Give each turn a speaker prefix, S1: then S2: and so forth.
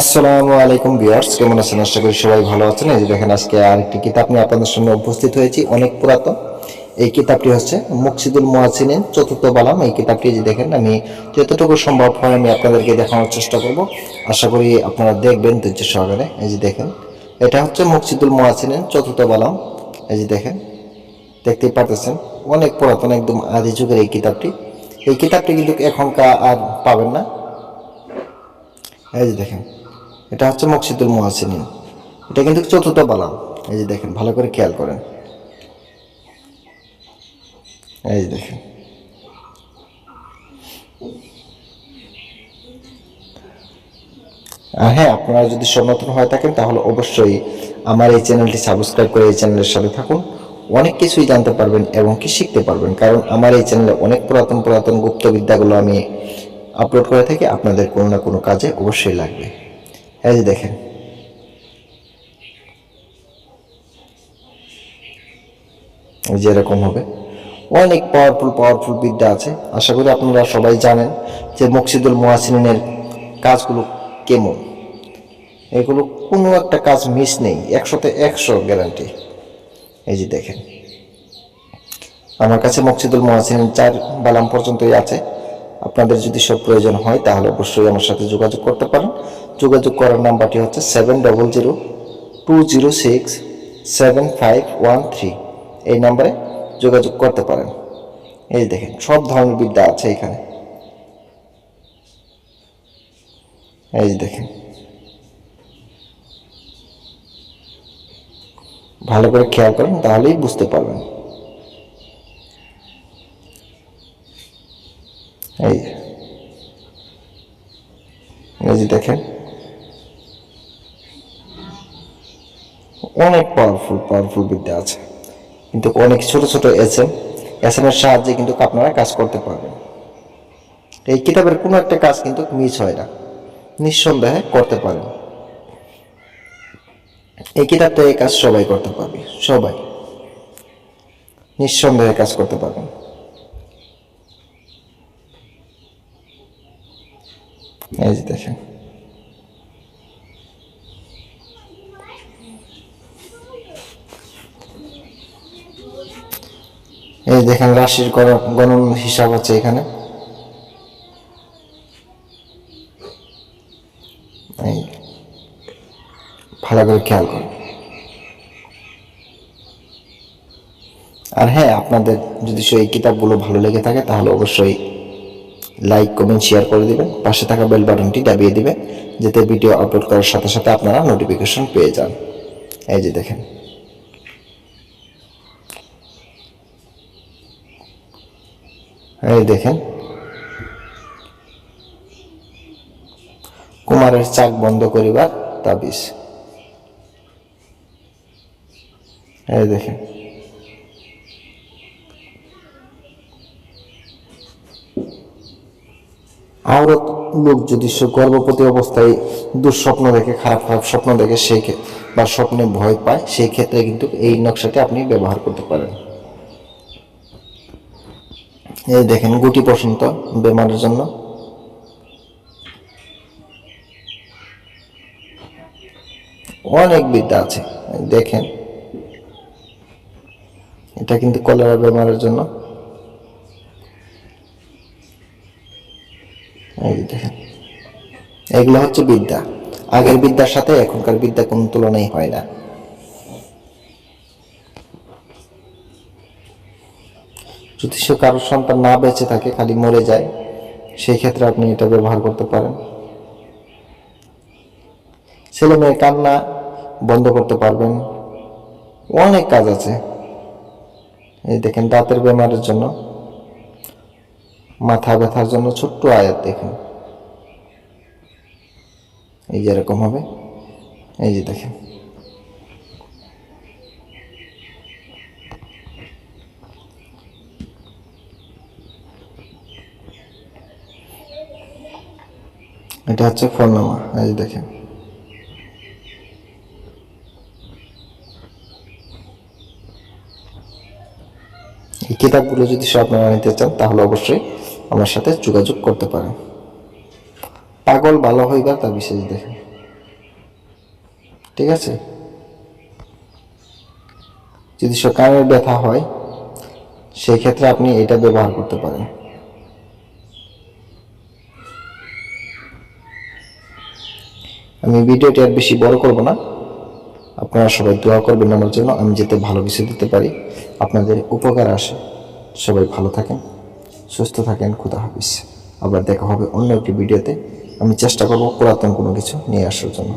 S1: আসসালামু আলাইকুম ভিউয়ার্স, কেমন আছেন? আশা করি সবাই ভালো আছেন। এই যে দেখেন, আজকে আরেকটি কিতাব নিয়ে আপনাদের সামনে উপস্থিত হয়েছি, অনেক পুরাতন। এই কিতাবটি হচ্ছে মুকসিদুল মুয়াসিনের চতুর্থ বালাম। এই কিতাবটি যে দেখেন, আমি যতটুকু সম্ভব হয় আমি আপনাদেরকে দেখানোর চেষ্টা করব। আশা করি আপনারা দেখবেন ধৈর্য সহকারে। এই যে দেখেন, এটা হচ্ছে মুকসিদুল মুয়াসিনের চতুর্থ বালাম। এই যে দেখেন, দেখতেই পারতেছেন, অনেক পুরাতন, একদম আদি যুগের এই কিতাবটি। এই কিতাবটি কিন্তু এখনকার আর পাবেন না। এই যে দেখেন এটা হচ্ছে মকসিদুল মুহাসিনিন এটা কিন্তু চতুর্থ বালাম। এই যে দেখেন, ভালো করে খেয়াল করেন। এই যে দেখেন। আর হ্যাঁ আপনারা যদি সব নতুন হয়ে থাকেন, তাহলে অবশ্যই আমার এই চ্যানেলটি সাবস্ক্রাইব করে এই চ্যানেলের সাথে থাকুন। অনেক কিছুই জানতে পারবেন এবং কি শিখতে পারবেন। কারণ আমার এই চ্যানেলে অনেক পুরাতন পুরাতন গুপ্ত বিদ্যাগুলো আমি আপলোড করে থাকি। আপনাদের কোনো না কোনো কাজে অবশ্যই লাগবে। এই যে দেখেন। এই যে এরকম হবে। অনেক পাওয়ারফুল পাওয়ারফুল বিদ্যা আছে। আশা করি আপনারা সবাই জানেন যে মকসিদুল মোয়াসিনের কাজগুলো কেমন। এগুলো কোনো একটা কাজ মিস নেই। একশোতে একশো গ্যারান্টি এই যে দেখেন। আমার কাছে মকসিদুল মহাসিন চার বালাম পর্যন্তই আছে। আপনাদের যদি সব প্রয়োজন হয়, তাহলে অবশ্যই আমার সাথে যোগাযোগ করতে পারেন। যোগাযোগ করার নাম্বারটি হচ্ছে seven double zero two zero six seven five one three এই নাম্বারে যোগাযোগ করতে পারেন। এই দেখেন, সব ধরনের বিদ্যা আছে এখানে। এই যে দেখেন। ভালো করে খেয়াল করেন, তাহলেই বুঝতে পারবেন। এই এই যে দেখেন, অনেক পাওয়ারফুল পাওয়ারফুল বিদ্যা আছে। কিন্তু অনেক ছোট ছোট এস এম এস এম এর সাহায্যে কিন্তু আপনারা কাজ করতে পারবেন। এই কিতাবের কোনো একটা কাজ কিন্তু মিস হয় না। নিঃসন্দেহে করতে পারেন। এই কিতাবটা এই কাজ সবাই করতে পারবে, সবাই। নিঃসন্দেহে কাজ করতে পারবেন। এই যে দেখেন। এই দেখেন, রাশির গণ- গণন হিসাব আছে এখানে। এই, ভালো করে খেয়াল করুন। আর হ্যাঁ আপনাদের যদি সেই কিতাবগুলো ভালো লেগে থাকে, তাহলে অবশ্যই লাইক কমেন্ট শেয়ার করে দিবেন পাশে থাকা বেল বাটনটি দাবিয়ে দিবেন যাতে ভিডিও আপলোড করার সাথে সাথে আপনারা নোটিফিকেশন পেয়ে যান। এই যে দেখেন। এই দেখেন। কুমারের চাক বন্ধ করিবার তাবিজ। এই দেখেন। আওরত লোক যদি সে গর্ভবতী অবস্থায় দুঃস্বপ্ন দেখে, খারাপ খারাপ স্বপ্ন দেখে, সেই বা স্বপ্নে ভয় পায়, সেই ক্ষেত্রে কিন্তু এই নকশাটি আপনি ব্যবহার করতে পারেন। এই দেখেন গুটি বসন্ত বেমারের জন্য। অনেক বিদ্যা আছে, দেখেন। এটা কিন্তু কলেরা বেমারের জন্য। এই দেখেন। এগুলো হচ্ছে বিদ্যা। আগের বিদ্যার সাথে এখনকার বিদ্যা কোনো তুলনাই হয় না। যদি সে কারোর সন্তান না বেঁচে থাকে, খালি মরে যায়, সেই ক্ষেত্রে আপনি এটা ব্যবহার করতে পারেন। ছেলে মেয়ে কান্না বন্ধ করতে পারবেন। অনেক কাজ আছে। এই দেখেন, দাঁতের বেমারের জন্য। মাথা ব্যথার জন্য ছোট্ট আয়াত দেখুন। এই যে এরকম হবে, এই যে দেখেন। এটা হচ্ছে ফলনামা এই যে দেখেন। এই কিতাবগুলো যদি সে আপনারা নিতে চান, তাহলে অবশ্যই আমার সাথে যোগাযোগ করতে পারেন পাগল ভালো হইবা তা বিশেষ দেখে। ঠিক আছে? যদি সে কানের ব্যথা হয়, সেই ক্ষেত্রে আপনি এটা ব্যবহার করতে পারেন। আমি ভিডিওটি আর বেশি বড় করব না। আপনারা সবাই দোয়া করবেন আমার জন্য। আমি যাতে ভালো কিছু দিতে পারি। আপনাদের উপকার আসে। সবাই ভালো থাকেন। সুস্থ থাকেন, খুদা হাফিজ। আবার দেখা হবে অন্য একটি ভিডিওতে। আমি চেষ্টা করব পুরাতন কোনো কিছু নিয়ে আসার জন্য।